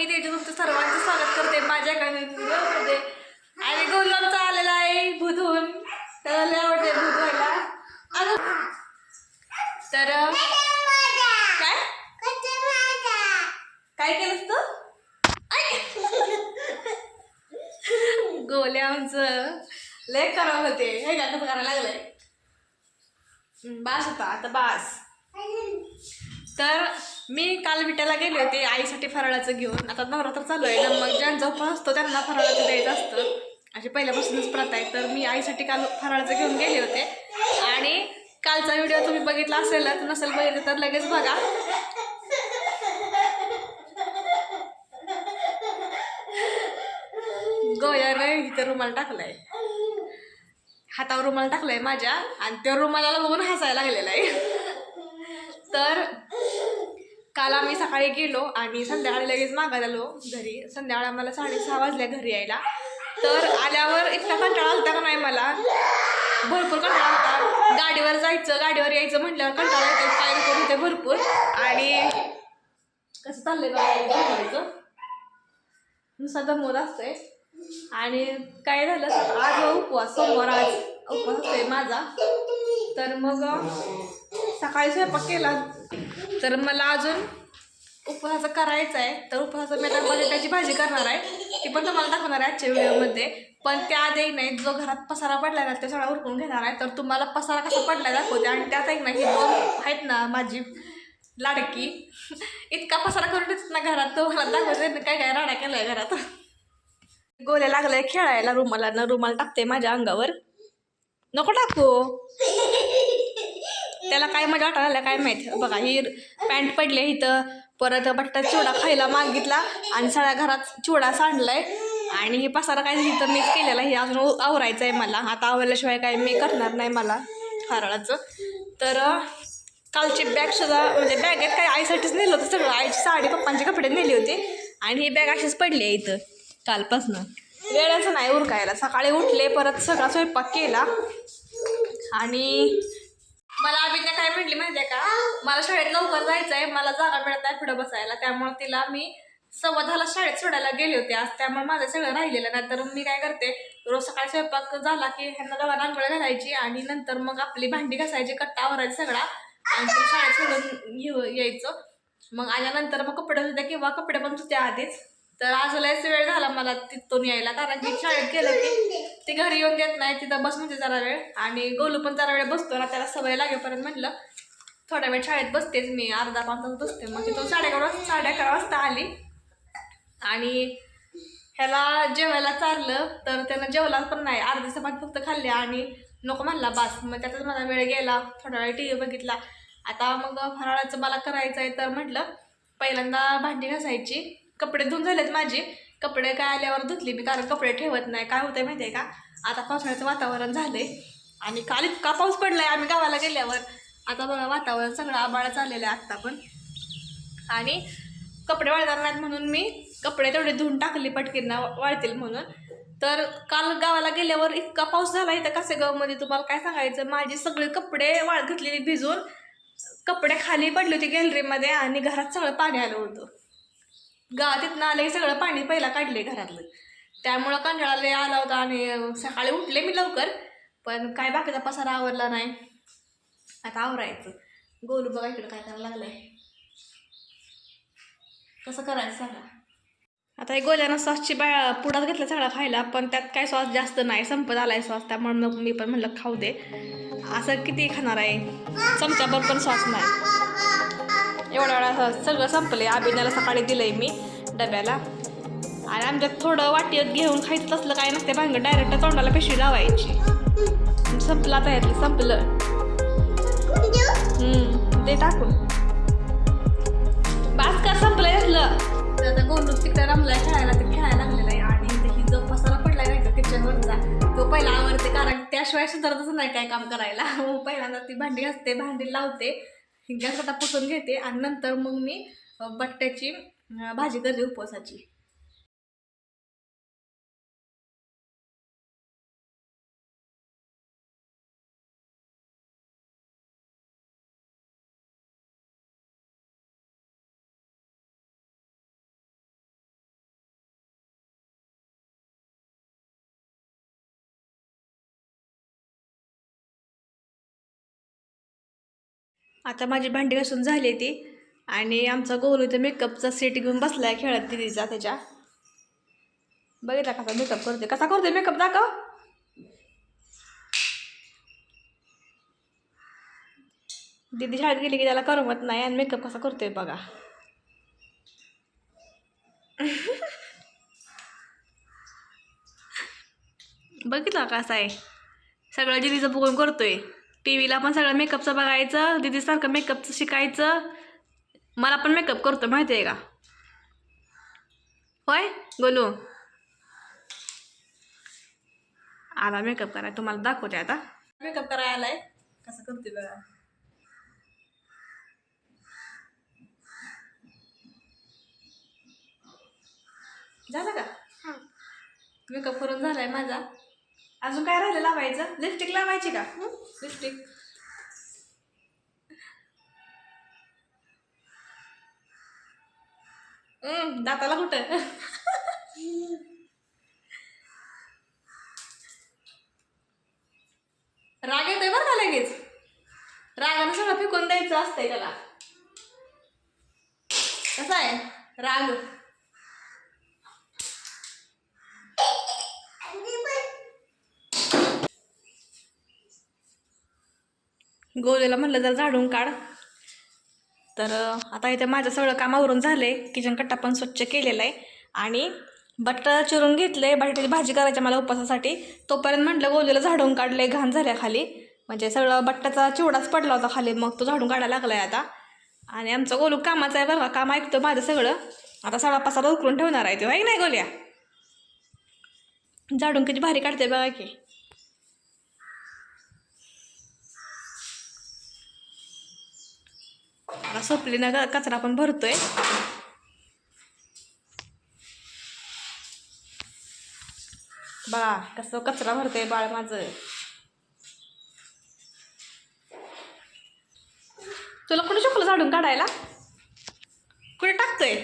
मी त्याच्या तुमचं सर्वांचं स्वागत करते माझ्या मध्ये आणि गोलामचा आलेला आहे भूतून त्याला लय आवडते भूत व्हायला. तर काय? काय केलंस तू? ऐ. गोल्या आमचं. लय करावं होते. हे का कसं करायला लागलंय बास होता आता बास. तर मी काल विट्याला गेले होते आईसाठी फराळाचं घेऊन. आता नवरात्र चालू आहे ना मग ज्यांचा उपवास असतो त्यांना फराळाचं द्यायचं असतं. अशी पहिल्यापासूनच प्रथा आहे. तर मी आईसाठी काल फराळाचं घेऊन गेले होते. आणि कालचा व्हिडिओ तुम्ही बघितला असेल तर नसेल बघितलं तर लगेच बघा. गोयाने इथं रुमाल टाकलाय. हातावर रुमाल टाकलाय माझ्या आणि त्या रुमालाला बघून हसायला लागलेला आहे. तर काल आम्ही सकाळी गेलो आणि संध्याकाळी लगेच मागायला आलो घरी. संध्याकाळी आम्हाला साडेसहा वाजल्या घरी यायला. तर आल्यावर इतका कंटाळा आलता का नाही मला? भरपूर कंटाळा आलता. गाडीवर जायचं गाडीवर यायचं म्हटल्यावर कंटाळा येतो काय करून होते भरपूर. आणि कसं चाललंय बघायचं नुसता दमवत असतोय. आणि काय झालं आज उपवास सोमवार आज उपवास असतोय माझा. तर मग सकाळी स्वयंपाक केला. तर मला अजून उपवासाचं करायचं आहे. तर उपवास मी आता बटाट्याची भाजी करणार आहे. ती पण तुम्हाला दाखवणार आहे आजच्या व्हिडिओमध्ये. पण त्याआधी नाही जो घरात पसारा पडला ना ते सगळा उरकून घेणार आहे. तर तुम्हाला पसारा कसा पडला दाखवते. आणि त्यात एक ना ही दोन आहेत ना माझी लाडकी. इतका पसारा करून ठेवतात ना घरात तो मला दाखवते ना काय काय राडा केलाय घरात. गोल्या लागलाय खेळायला रुमाला ना रुमाल टाकते माझ्या अंगावर. नको टाकू. त्याला काय मजा वाटायला काय माहीत? बघा ही पॅन्ट पडली इथं. परत बट्टा चिवडा खायला मागितला आणि सगळ्या घरात चिवडा सांडलाय. आणि हे पसारा काय इथं मीच केलेला हे अजून आवरायचं आहे मला. आता आवरल्याशिवाय काय मी करणार नाही मला हरळाचं. तर कालची बॅग सुद्धा म्हणजे बॅगेत काय आईसाठीच नेलं होतं सगळं. आईची साडी पप्पांचे कपडे नेले होते. आणि ही बॅग अशीच पडली आहे इथं कालपासनं. वेळाचं नाही उरकायला. सकाळी उठले परत सगळा स्वयंपाक केला. आणि मला अभिज्ञा काय म्हटली माहिती आहे का? मला शाळेत लवकर जायचं आहे मला जागा मिळत नाही पुढे बसायला. त्यामुळे तिला मी सव्वा दहाला शाळेत सोडायला गेले होते. आज त्यामुळे माझं सगळं राहिलेलं नाही. तर मी काय करते रोज सकाळी स्वयंपाक झाला की ह्यांना दोघांना आंघोळ घालायची आणि नंतर मग आपली भांडी घासायची कट्टा आवरायचा सगळा. आणि शाळेत सोडून यायचं. मग आल्यानंतर मग कपडे धुत्या किंवा कपडे पण धुत्या आधीच. तर आज लयच वेळ झाला मला तिथून यायला कारण की शाळेत गेलं की ते घरी येऊन देत नाही तिथं बस म्हणजे जरा वेळ. आणि गोलू पण जरा वेळ बसतो ना त्याला सवय लागेपर्यंत म्हटलं थोड्या वेळ शाळेत बसतेच मी अर्धा पाच तास बसते. मग तिथून साडे अकरा वाजता साडे अकरा वाजता आली. आणि ह्याला जेवायला चारलं तर त्यानं जेवला पण नाही. अर्धी चपाती फक्त खाल्ली आणि नको म्हणला बास. मग त्याचाच माझा वेळ गेला थोडा वेळ टी व्ही बघितला. आता मग फराळाचं मला करायचं आहे तर म्हटलं पहिल्यांदा भांडी घासायची. कपडे धुवून झालेत माझे. कपडे काय आल्यावर धुतली मी कारण कपडे ठेवत नाही. काय होतंय माहिती आहे का? आता पावसाळ्याचं वातावरण झालंय आणि काल इतका पाऊस पडलाय आम्ही गावाला गेल्यावर. आता बघा वातावरण सगळं आबाळ चाललेलं आहे आत्ता पण. आणि कपडे वाळणार नाहीत म्हणून मी कपडे तेवढे धुवून टाकले पटकींना वाळतील म्हणून. तर काल गावाला गेल्यावर इतका पाऊस झाला इथं कासेगावमध्ये. तुम्हाला काय सांगायचं? माझे सगळे कपडे वाळ घातलेले भिजून कपडे खाली पडले होते गॅलरीमध्ये आणि घरात सगळं पाणी आलं होतं. गा तिथनं आलं की सगळं पाणी पहिला काढले घरातलं. त्यामुळं कंटाळा लय आला होता आणि सकाळी उठले मी लवकर पण काय बाकीचा पसारा आवरला नाही. आता आवरायचं. गोलू बघा इकडं काय करायला लागलंय. कसं करायचं सांगा. आता हे गोल्यानं सॉसची बा पुढात घेतला सगळा खायला पण त्यात काय सॉस जास्त नाही संपत आलाय सॉस त्यामुळे मग मी पण म्हणलं खाऊ दे. असं किती खाणार आहे. चमच्याभर पण सॉस नाही. एवढ्या वेळा सगळं सगळं आहे अभिनयाला सकाळी दिलंय मी डब्याला. आणि आमच्यात थोडं वाटीत घेऊन खायचं तसलं काय नसते भांग डायरेक्ट तोंडाला पेशी लावायची. संपलं आता यातलं संपलं. हम्म, ते टाकून. बास का संपलं यातलं? तर आता गोलू तिकडे रमलाय खेळायला ते खेळायला लागलेला आहे. आणि इथे ही जो फसाला पडलाय नाही का किचनवरचा तो पहिला आवडते कारण त्याशिवाय सुधारतच नाही काय काम करायला. पहिल्यांदा ती भांडी असते भांडी लावते. गॅस आता पुसून घेते आणि नंतर मग मी बट्ट्याची भाजी करते उपवासाची. आता माझी भांडी घासून झाली ती आणि आमचा गोलू इथं मेकअपचा सेट घेऊन बसलाय खेळत दिदीचा त्याच्या. बघितला कसा मेकअप करते कसा करते मेकअप दाखव. दीदी शाळेत गेली की त्याला करमत नाही आणि मेकअप कसा करतोय बघा. बघितला कसा आहे? सगळं दीदीचं बघून करतोय. टी व्हीला पण सगळं मेकअपचं बघायचं दीदीसारखं मेकअपचं शिकायचं. मला पण मेकअप करतो माहिती आहे का? होय बोलू आला मेकअप करायला तुम्हाला दाखवते आता. मेकअप करायला आलाय. कसं करते बघा. झालं का? मेकअप करून झालाय माझा. अजून काय राहिलं लावायचं? लिपस्टिक लावायची का? लिपस्टिक दाताला कुठं? राग येतोय बरं का लगेच? रागानं सगळं फेकून द्यायचं असतंय त्याला. कसं आहे? राग. गोलेला म्हणलं जर झाडून काढ. तर आता इथे माझं सगळं कामावरून झालं आहे किचन कट्टा पण स्वच्छ केलेला आहे. आणि बटाटा चिरून घेतलं आहे बटाट्याची भाजी करायची मला उपवासासाठी. तोपर्यंत म्हटलं गोलेला झाडून काढलं आहे घाण झाल्या खाली. म्हणजे सगळं बट्ट्याचा चिवडाच पडला होता खाली. मग तो झाडून काढायला लागला आहे आता. आणि आमचं गोलू कामाचं आहे बरं काम ऐकतो माझं सगळं. आता सगळा पसारा उकरून ठेवणार आहे तो. आहे नाही गोल्या? झाडून किती भारी काढते बघा की. आता सोपलीनं कचरा पण भरतोय. बाळा कसं कचरा भरतोय बाळ माझं. तुला कुठे शकलं झाडून काढायला? कुठे टाकतोय?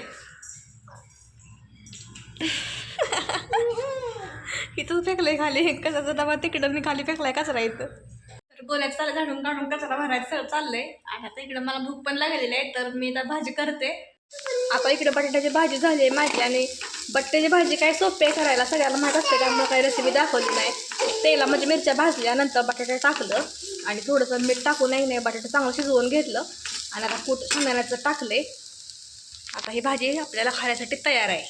इथं फेकलंय खाली. कशाचा डबा तिकडं मी खाली फेकलाय कचरा इथं. गोल्यात चाल झाडून काढून कचरा भरायचं चाललंय. आणि आता इकडं मला भूक पण लागलेली आहे तर मी आता भाजी करते. आता इकडे बटाट्याची भाजी झाली आहे माझी आणि बटाट्याची भाजी काय सोपी आहे करायला सगळ्याला माहीत असते त्यामुळे काही रेसिपी दाखवली नाही. तेला म्हणजे मिरच्या भाजल्या नंतर बटाटे टाकलं आणि थोडंसं मीठ टाकून नाही नाही बटाटे चांगलं शिजवून घेतलं. आणि आता कूट शेंगदाण्याचं टाकले आता ही भाजी आपल्याला खाण्यासाठी तयार आहे.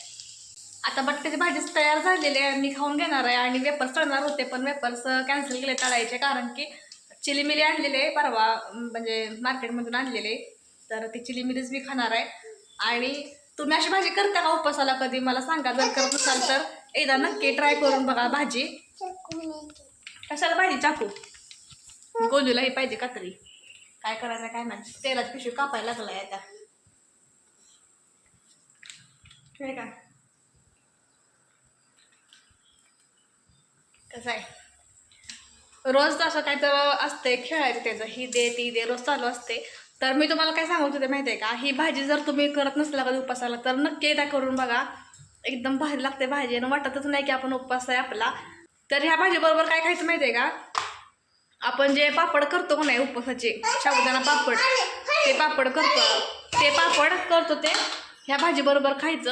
आता बटाट्याची भाजीच तयार झालेली आहे मी खाऊन घेणार आहे आणि वेपर्स तळणार होते पण वेपर्स कॅन्सल केले तळायचे कारण की चिली मिरी आणलेले आहे परवा म्हणजे मार्केटमधून आणलेले तर ती चिली मिरीच मी खाणार आहे. आणि तुम्ही अशी भाजी करता का उपवासाला कधी? मला सांगा जर करत असाल तर. एकदा नक्की ट्राय करून बघा भाजी. कशाला भाजी? चाकू. गोलूलाही पाहिजे कातरी काय करायचं काय नाही. तेलाची पिशवी कापायला लागलाय आता. हे का? कसं आहे? रोज असं काय तर असते खेळायचं त्याचं ही दे ती दे रोज चालू असते. तर मी तुम्हाला काय सांगत होते माहिती आहे का? ही भाजी जर तुम्ही करत नसला कधी उपासाला तर नक्की एकदा करून बघा. एकदम भारी लागते भाजी आणि वाटतच नाही की आपण उपवास आहे आपला. तर ह्या भाजीबरोबर काय खायचं माहिती आहे का? आपण जे पापड करतो का नाही उपवासाचे शाबुदाना पापड ते पापड करतो. ते पापड करतो ते ह्या भाजीबरोबर खायचं.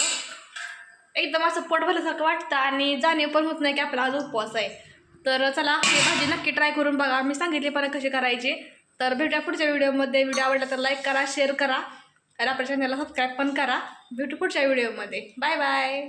एकदम असं पोट भरल्यासारखं वाटतं आणि जाणीव पण होत नाही की आपला आज उपवास आहे. तर चला हे भाजी नक्की ट्राय करून बघा. मी सांगितली पण कशी करायची. तर भेटूया पुढच्या व्हिडिओमध्ये व्हिडिओ आवडला तर लाईक करा शेअर करा. आणि आपल्या चॅनलला सबस्क्राईब पण करा. भेटू पुढच्या व्हिडिओमध्ये बाय बाय